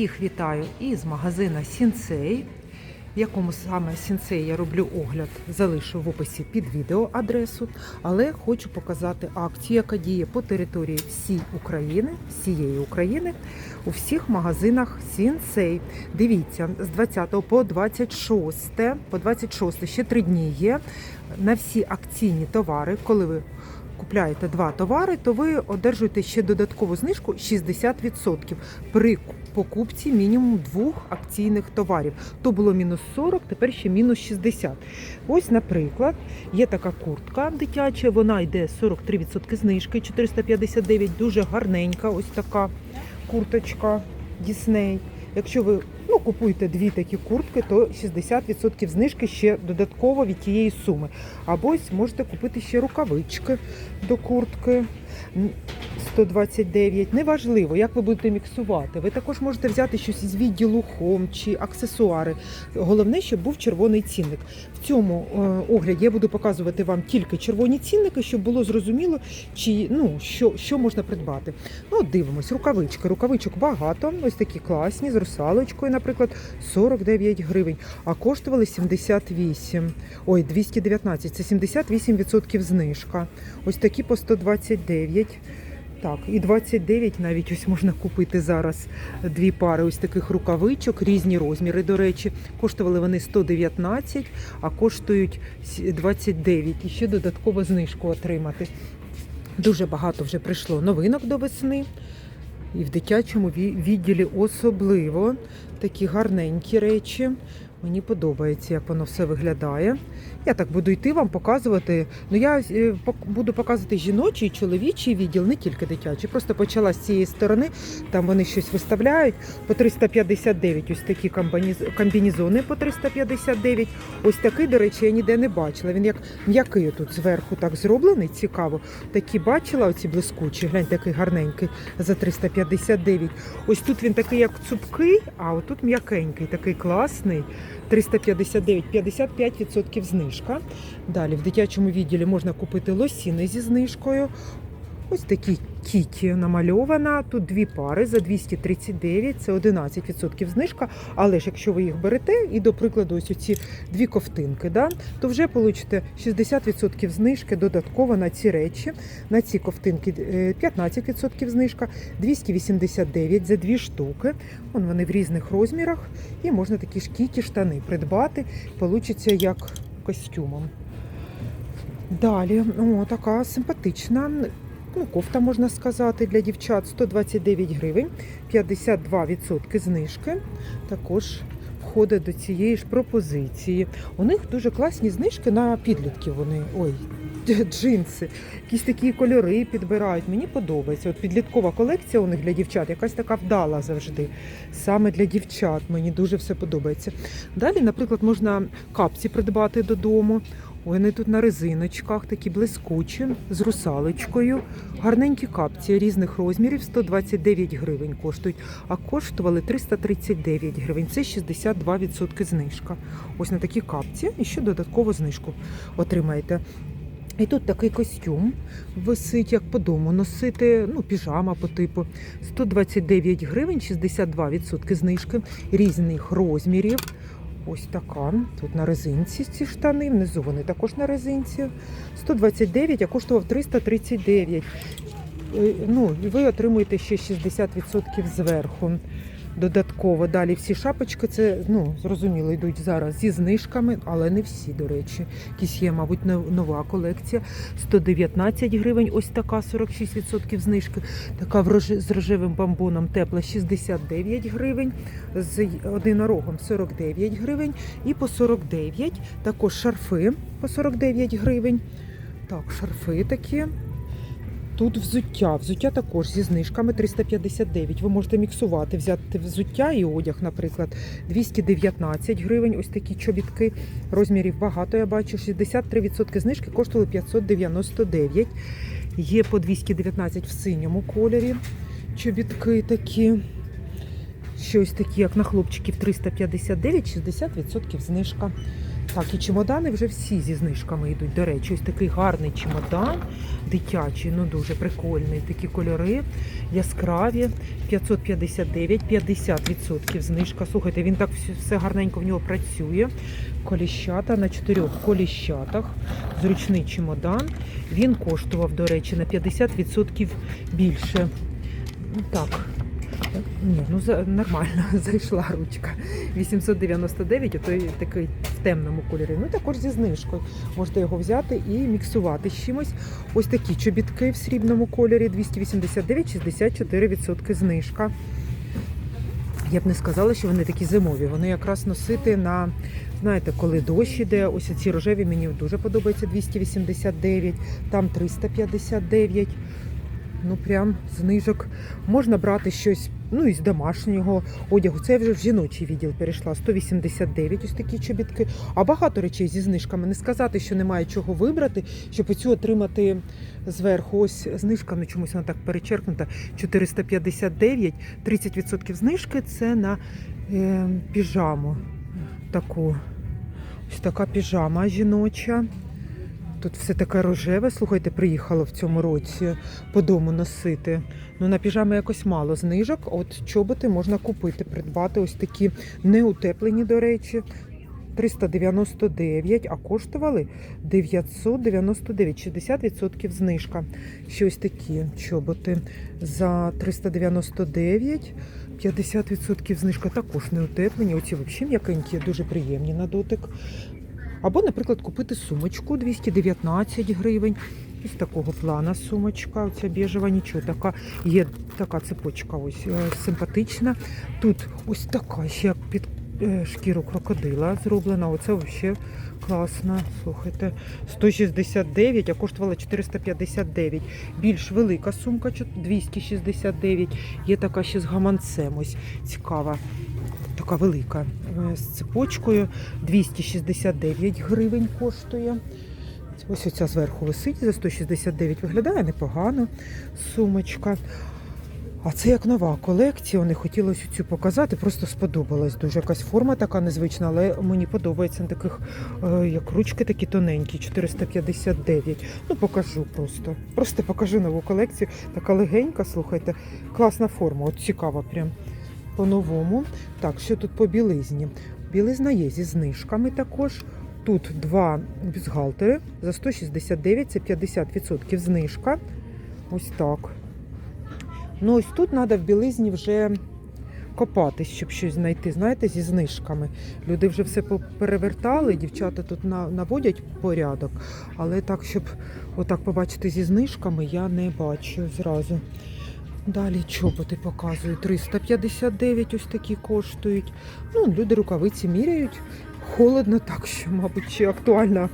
Всіх вітаю із магазина Сінцей. В якому саме Сінцей я роблю огляд, залишу в описі під відео адресу, але хочу показати акцію, яка діє по території всієї України, всієї України у всіх магазинах Сінцей. Дивіться, з 20 по 26, по 26 ще три дні є на всі акційні товари, коли ви купляєте два товари, то ви одержуєте ще додаткову знижку 60% при покупці мінімум двох акційних товарів. То було мінус 40, тепер ще мінус 60. Ось, наприклад, є така куртка дитяча, вона йде 43% знижки, 459, дуже гарненька, ось така курточка Дісней. Якщо ви ну, Купуйте дві такі куртки, то 60% знижки ще додатково від тієї суми. Або ось можете купити ще рукавички до куртки. М, 129. Неважливо, як ви будете міксувати. Ви також можете взяти щось із відділу хом чи аксесуари. Головне, щоб був червоний цінник. В цьому е, огляді я буду показувати вам тільки червоні цінники, щоб було зрозуміло, чи ну що, що можна придбати. Ну, дивимось, рукавички. Рукавичок багато. Ось такі класні з русалочкою, наприклад, 49 гривень, а коштували 78. Ой, 219. Це 78% знижка. Ось такі по 129. Так, і 29 навіть ось можна купити зараз дві пари ось таких рукавичок, різні розміри, до речі. Коштували вони 119, а коштують 29. І ще додатково знижку отримати. Дуже багато вже прийшло новинок до весни. І в дитячому відділі особливо такі гарненькі речі. Мені подобається, як воно все виглядає. Я так буду йти вам показувати. Ну я е, буду показувати жіночий, чоловічий відділ, не тільки дитячий. Просто почала з цієї сторони. Там вони щось виставляють по 359. Ось такі комбінізони по 359. Ось такий, до речі, я ніде не бачила. Він як м'який тут зверху так зроблений. Цікаво. Такі бачила, оці блискучі. Глянь, такий гарненький за 359. Ось тут він такий, як цупкий, а отут м'якенький, такий класний. 359, 55% знижка. Далі в дитячому відділі можна купити лосіни зі знижкою. Ось такі кіті намальована. Тут дві пари за 239, це 11% знижка. Але ж якщо ви їх берете, і до прикладу, ось ці дві ковтинки, да, то вже получите 60% знижки додатково на ці речі. На ці ковтинки е, 15% знижка, 289 за дві штуки. Вон вони в різних розмірах. І можна такі ж кіті штани придбати. Получиться як костюмом. Далі, о, така симпатична. Ну, кофта можна сказати для дівчат 129 гривень, 52% знижки. Також входить до цієї ж пропозиції. У них дуже класні знижки на підлітків. Вони ой, джинси, якісь такі кольори підбирають. Мені подобається. От підліткова колекція у них для дівчат, якась така вдала завжди. Саме для дівчат мені дуже все подобається. Далі, наприклад, можна капці придбати додому. Ой, вони тут на резиночках, такі блискучі, з русалочкою. Гарненькі капці різних розмірів, 129 гривень коштують, а коштували 339 гривень. Це 62% знижка. Ось на такі капці і ще додаткову знижку отримаєте. І тут такий костюм висить, як по дому носити, ну, піжама по типу. 129 гривень, 62% знижки, різних розмірів. Ось така. Тут на резинці ці штани, внизу вони також на резинці. 129, а коштував 339. Е, Ну, ви отримуєте ще 60% зверху. Додатково далі всі шапочки, це ну зрозуміло, йдуть зараз зі знижками, але не всі, до речі. Якісь є, мабуть, нова колекція. 119 гривень, ось така 46% знижки. Така з рожевим бамбоном тепла 69 гривень, з одинорогом 49 гривень і по 49. Також шарфи по 49 гривень. Так, шарфи такі. Тут взуття. Взуття також зі знижками 359. Ви можете міксувати, взяти взуття і одяг, наприклад, 219 гривень. Ось такі чобітки. Розмірів багато, я бачу. 63% знижки коштували 599. Є по 219 в синьому кольорі. Чобітки такі. Щось такі, як на хлопчиків 359, 60% знижка. Так, і чемодани вже всі зі знижками йдуть. До речі, ось такий гарний чемодан, дитячий, ну дуже прикольний. Такі кольори яскраві, 559, 50% знижка. Слухайте, він так все- гарненько в нього працює. Коліщата на чотирьох коліщатах. Зручний чемодан. Він коштував, до речі, на 50% більше. Так. Ні, ну нормально, зайшла ручка. 899, ото й такий в темному кольорі. Ну також зі знижкою. Можете його взяти і міксувати з чимось. Ось такі чобітки в срібному кольорі 289, 64% знижка. Я б не сказала, що вони такі зимові. Вони якраз носити на, знаєте, коли дощ іде. Ось ці рожеві мені дуже подобається 289, там 359. Ну прям знижок. Можна брати щось ну із домашнього одягу. Це я вже в жіночий відділ перейшла. 189 ось такі чобітки. А багато речей зі знижками. Не сказати, що немає чого вибрати, щоб оцю отримати зверху. Ось знижка, ну чомусь вона так перечеркнута. 459, 30% знижки це на е, піжаму. Таку. Ось така піжама жіноча. Тут все таке рожеве. Слухайте, приїхало в цьому році по дому носити. Ну, на піжами якось мало знижок. От чоботи можна купити, придбати ось такі неутеплені, до речі. 399, а коштували 999, 60% знижка. Ще ось такі чоботи за 399, 50% знижка також не утеплені. Оці взагалі м'якенькі, дуже приємні на дотик. Або, наприклад, купити сумочку 219 гривень. Із такого плана сумочка, оця біжева, нічого така. Є така цепочка, ось е, симпатична. Тут ось така ще як під е, шкіру крокодила зроблена. Оце взагалі класно. Слухайте, 169, а коштувала 459. Більш велика сумка чот- 269. Є така ще з гаманцем. Ось цікава. Така велика е, з цепочкою 269 гривень коштує. Ось оця зверху висить за 169 виглядає непогано сумочка. А це як нова колекція. Не хотілося цю показати, просто сподобалась дуже. Якась форма така незвична, але мені подобається на таких, е, як ручки такі тоненькі, 459. Ну, покажу просто. Просто покажу нову колекцію. Така легенька, слухайте, класна форма, от цікава прям по-новому. Так, що тут по білизні? Білизна є зі знижками також. Тут два бюстгальтери за 169, це 50% знижка. Ось так. Ну, ось тут треба в білизні вже копатись, щоб щось знайти, знаєте, зі знижками. Люди вже все перевертали, дівчата тут наводять порядок, але так, щоб отак побачити зі знижками, я не бачу зразу. Далі чоботи показую. 359 ось такі коштують. Ну, люди рукавиці міряють. Холодно, так що, мабуть, чи актуально.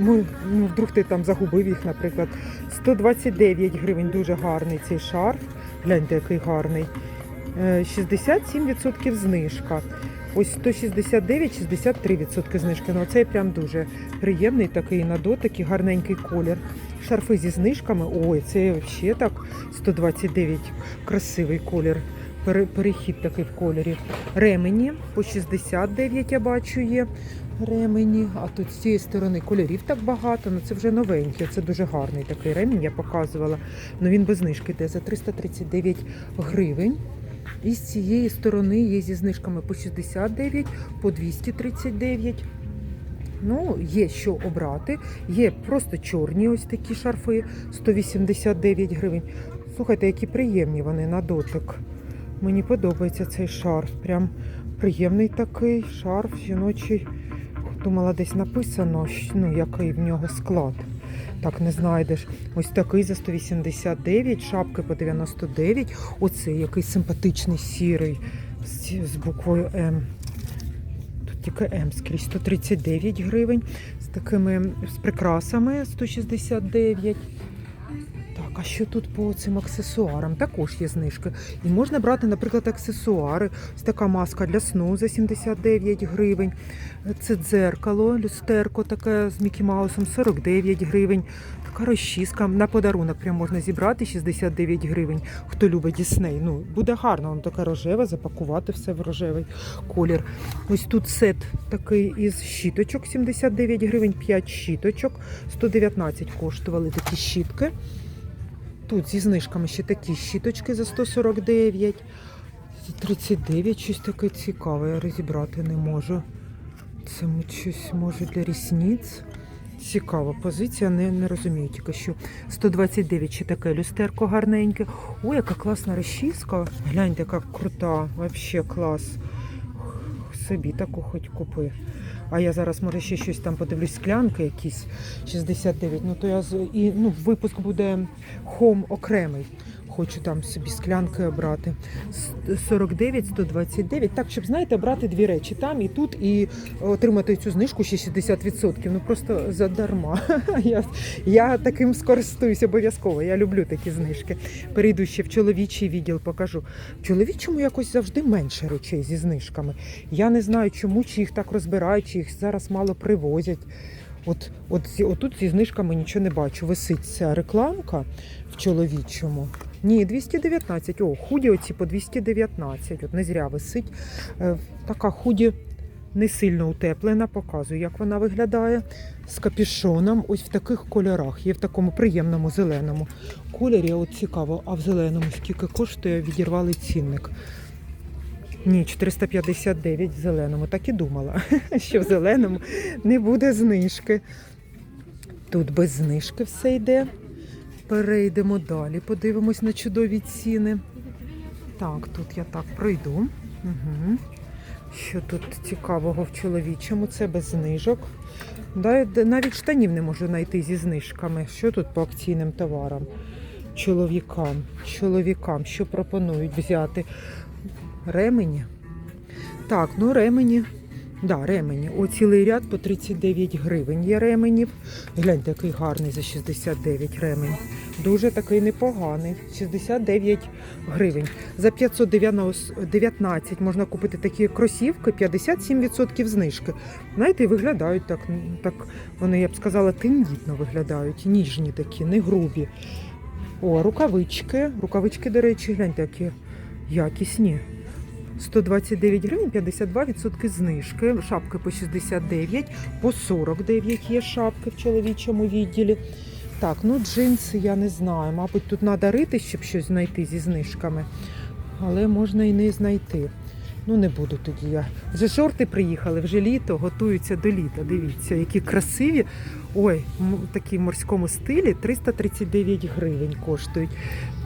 Ну, ну, вдруг ти там загубив їх, наприклад. 129 гривень дуже гарний цей шарф. Гляньте, який гарний. Е, 67% знижка. Ось 169, 63% знижки. Ну, цей прям дуже приємний такий на дотик гарненький колір. Шарфи зі знижками. Ой, це взагалі так 129 красивий колір. Перехід такий в кольорі. Ремені по 69 я бачу є. Ремені, а тут з цієї сторони кольорів так багато, ну це вже новенький. Це дуже гарний такий ремінь, я показувала. Ну він без знижки йде за 339 гривень. І з цієї сторони є зі знижками по 69, по 239. Ну, є що обрати. Є просто чорні ось такі шарфи 189 гривень. Слухайте, які приємні вони на дотик. Мені подобається цей шарф. Прям приємний такий шарф жіночий. Думала, десь написано, ну, який в нього склад. Так не знайдеш. Ось такий за 189, шапки по 99. Оцей який симпатичний сірий з, буквою М. Тільки М скрізь 139 гривень. З такими з прикрасами 169. А що тут по цим аксесуарам? Також є знижки. І можна брати, наприклад, аксесуари. Ось така маска для сну за 79 гривень. Це дзеркало, люстерко таке з Мікі Маусом 49 гривень. Така розчіска на подарунок прям можна зібрати 69 гривень. Хто любить Дісней. Ну, буде гарно, воно таке рожеве, запакувати все в рожевий колір. Ось тут сет такий із щіточок 79 гривень, 5 щіточок, 119 коштували такі щітки. Тут зі знижками ще такі щіточки за 149. За 39 щось таке цікаве, я розібрати не можу. Це щось може для рісниць. Цікава позиція, не, не розумію тільки що. 129 ще таке люстерко гарненьке. Ой, яка класна розчіска. Гляньте, яка крута, взагалі клас. Собі таку хоч купи. А я зараз, може, ще щось там подивлюсь, склянки якісь 69. Ну то я з- і ну, випуск буде хом окремий. Хочу там собі склянки обрати. 49, 129. Так, щоб знаєте, брати дві речі там і тут, і отримати цю знижку ще 60%. Ну просто задарма. Я, я таким скористуюсь обов'язково. Я люблю такі знижки. Перейду ще в чоловічий відділ, покажу. В чоловічому якось завжди менше речей зі знижками. Я не знаю, чому, чи їх так розбирають, чи їх зараз мало привозять. От, от, отут зі знижками нічого не бачу. Висить ця рекламка в чоловічому. Ні, 219. О, худі оці по 219. От не зря висить. Е, така худі не сильно утеплена, показую, як вона виглядає. З капюшоном, ось в таких кольорах. Є в такому приємному зеленому кольорі. От цікаво, а в зеленому скільки коштує, відірвали цінник. Ні, 459 в зеленому. Так і думала, що в зеленому не буде знижки. Тут без знижки все йде. Перейдемо далі, подивимось на чудові ціни. Так, тут я так пройду. Угу. Що тут цікавого в чоловічому? Це без знижок. Навіть штанів не можу знайти зі знижками. Що тут по акційним товарам? Чоловікам. Чоловікам, що пропонують взяти? Ремені. Так, ну ремені. Да, ремені. О, цілий ряд по 39 гривень є ременів. Гляньте, який гарний за 69 ремень. Дуже такий непоганий. 69 гривень. За 519 можна купити такі кросівки, 57% знижки. Знаєте, і виглядають так, так, вони, я б сказала, тендітно виглядають. Ніжні такі, не грубі. О, рукавички. Рукавички, до речі, гляньте, які якісні. 129 гривень, 52% знижки. Шапки по 69, по 49 є шапки в чоловічому відділі. Так, ну джинси я не знаю. Мабуть, тут треба рити, щоб щось знайти зі знижками. Але можна і не знайти. Ну, не буду тоді я. Вже шорти приїхали, вже літо, готуються до літа. Дивіться, які красиві. Ой, такі в морському стилі 339 гривень коштують.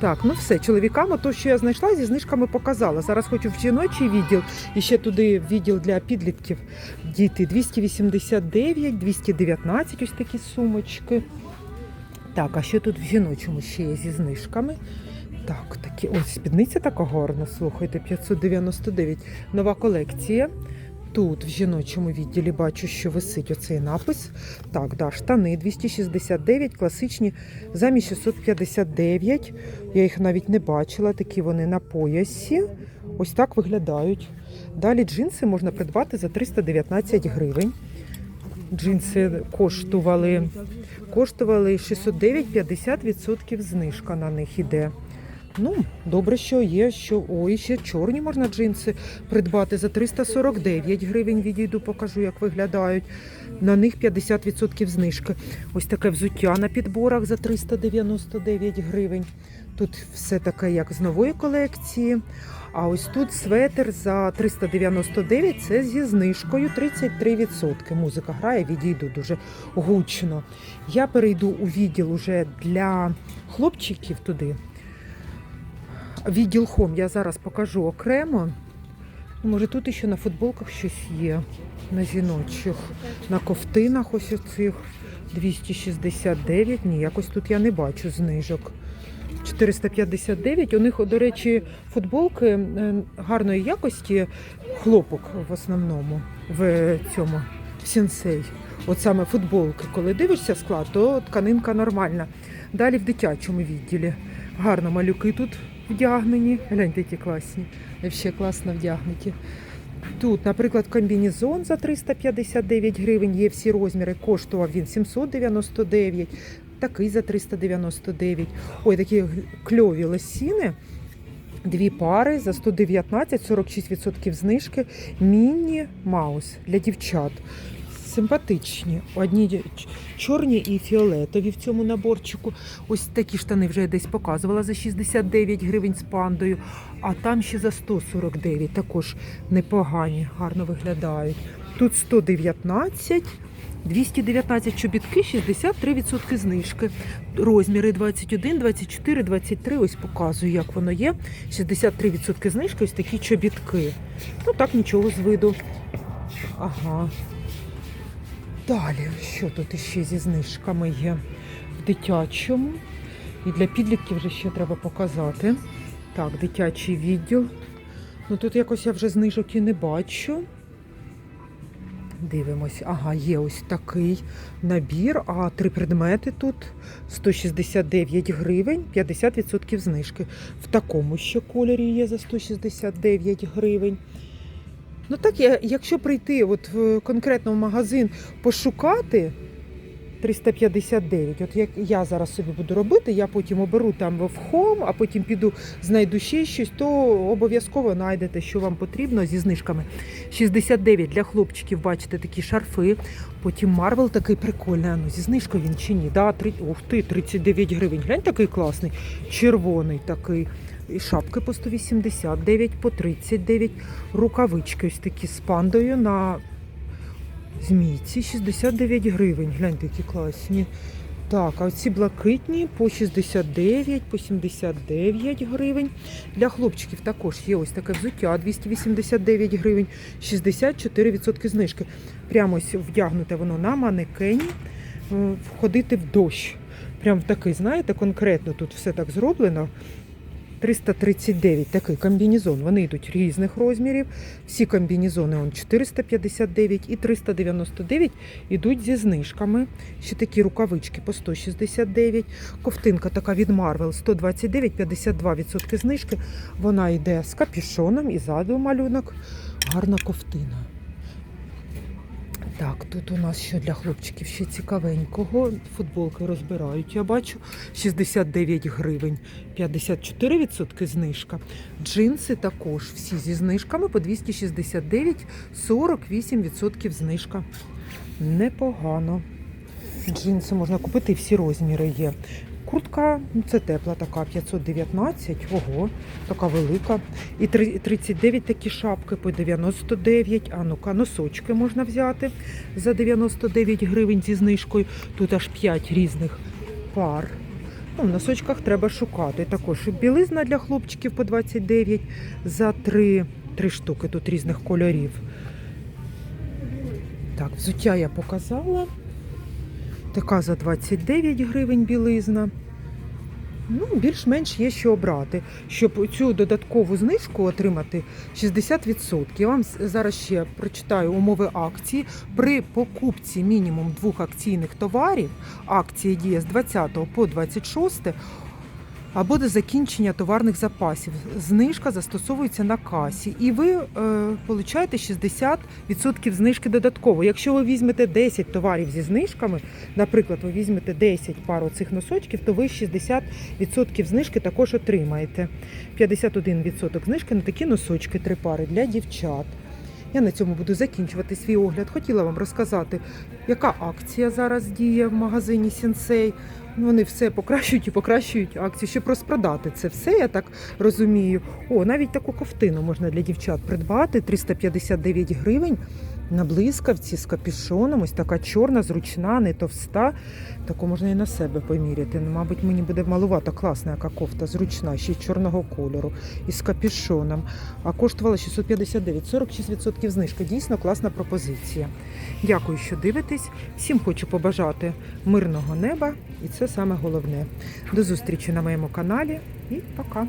Так, ну все, чоловікам, то, що я знайшла, зі знижками показала. Зараз хочу в жіночий відділ і ще туди відділ для підлітків діти 289, 219 ось такі сумочки. Так, а що тут в жіночому ще є зі знижками? Так, такі ось спідниця така гарна, слухайте, 599. Нова колекція. Тут в жіночому відділі бачу, що висить оцей напис. Так, да, штани 269, класичні, замість 659. Я їх навіть не бачила, такі вони на поясі. Ось так виглядають. Далі джинси можна придбати за 319 гривень. Джинси коштували, коштували 609, 50% знижка на них іде. Ну, добре, що є, що ой, ще чорні можна джинси придбати за 349 гривень. Відійду, покажу, як виглядають. На них 50% знижки. Ось таке взуття на підборах за 399 гривень. Тут все таке, як з нової колекції. А ось тут светр за 399, це зі знижкою 33%. Музика грає, відійду дуже гучно. Я перейду у відділ уже для хлопчиків туди. Відділ хом я зараз покажу окремо. Може, тут ще на футболках щось є, на жіночих, на ковтинах ось оцих 269. Ні, якось тут я не бачу знижок. 459. У них, до речі, футболки е, гарної якості, хлопок в основному в цьому в сенсей. От саме футболки, коли дивишся склад, то тканинка нормальна. Далі в дитячому відділі. Гарно малюки тут вдягнені. Гляньте, які класні. Ще класно вдягнуті. Тут, наприклад, комбінезон за 359 гривень, є всі розміри. Коштував він 799, такий за 399. Ой, такі кльові лосіни. Дві пари за 119, 46% знижки. Міні маус для дівчат. Симпатичні. Одні чорні і фіолетові в цьому наборчику. Ось такі штани вже я десь показувала за 69 гривень з пандою, а там ще за 149. Також непогані, гарно виглядають. Тут 119. 219 чобітки, 63% знижки. Розміри 21, 24, 23. Ось показую, як воно є. 63% знижки, ось такі чобітки. Ну так, нічого з виду. Ага. Далі, що тут іще зі знижками є в дитячому. І для підлітків вже ще треба показати. Так, дитячий відділ. Ну тут якось я вже знижок і не бачу. Дивимось, ага, є ось такий набір, а три предмети тут 169 гривень, 50% знижки. В такому ще кольорі є за 169 гривень. Ну так, я- якщо прийти от в конкретно в магазин пошукати 359, от як я зараз собі буду робити, я потім оберу там в хом, а потім піду знайду ще щось, то обов'язково знайдете, що вам потрібно зі знижками. 69 для хлопчиків, бачите, такі шарфи. Потім Марвел такий прикольний. Ну, зі знижкою він чи ні? Да, три... Ух ти, 39 гривень. Глянь, такий класний. Червоний такий. І шапки по 189, по 39. Рукавички ось такі з пандою на змійці 69 гривень. Гляньте, які класні. Так, а ці блакитні по 69, по 79 гривень. Для хлопчиків також є ось таке взуття 289 гривень, 64% знижки. Прямо ось вдягнуте воно на манекені, е, входити в дощ. Прям такий, знаєте, конкретно тут все так зроблено. 339 такий комбінезон. Вони йдуть різних розмірів. Всі комбінезони он 459 і 399 йдуть зі знижками. Ще такі рукавички по 169. Ковтинка така від Marvel 129, 52% знижки. Вона йде з капюшоном і ззаду малюнок. Гарна ковтина. Так, тут у нас що для хлопчиків ще цікавенького. Футболки розбирають, я бачу. 69 гривень, 54% знижка. Джинси також всі зі знижками по 269, 48% знижка. Непогано. Джинси можна купити, всі розміри є. Куртка, ну, це тепла така, 519, ого, така велика. І 39 такі шапки по 99. А ну-ка, носочки можна взяти за 99 гривень зі знижкою. Тут аж 5 різних пар. Ну, в носочках треба шукати. Також і білизна для хлопчиків по 29 за 3, 3 штуки тут різних кольорів. Так, взуття я показала. Така за 29 гривень білизна. Ну, більш-менш є що обрати. Щоб цю додаткову знижку отримати 60%. Я вам зараз ще прочитаю умови акції. При покупці мінімум двох акційних товарів, акція діє з 20 по 26 або до закінчення товарних запасів. Знижка застосовується на касі, і ви е, получаєте 60% знижки додатково. Якщо ви візьмете 10 товарів зі знижками, наприклад, ви візьмете 10 пар оцих носочків, то ви 60% знижки також отримаєте. 51% знижки на такі носочки, три пари для дівчат. Я на цьому буду закінчувати свій огляд. Хотіла вам розказати, яка акція зараз діє в магазині Сінсей. Вони все покращують і покращують акцію, щоб розпродати це все, я так розумію. О, навіть таку ковтину можна для дівчат придбати 359 гривень на блискавці з капюшоном. Ось така чорна, зручна, не товста. Таку можна і на себе поміряти. Ну, мабуть, мені буде малувато класна яка кофта, зручна, ще й чорного кольору і з капюшоном. А коштувала 659, 46% знижка. Дійсно класна пропозиція. Дякую, що дивитесь. Всім хочу побажати мирного неба, і це саме головне. До зустрічі на моєму каналі і пока.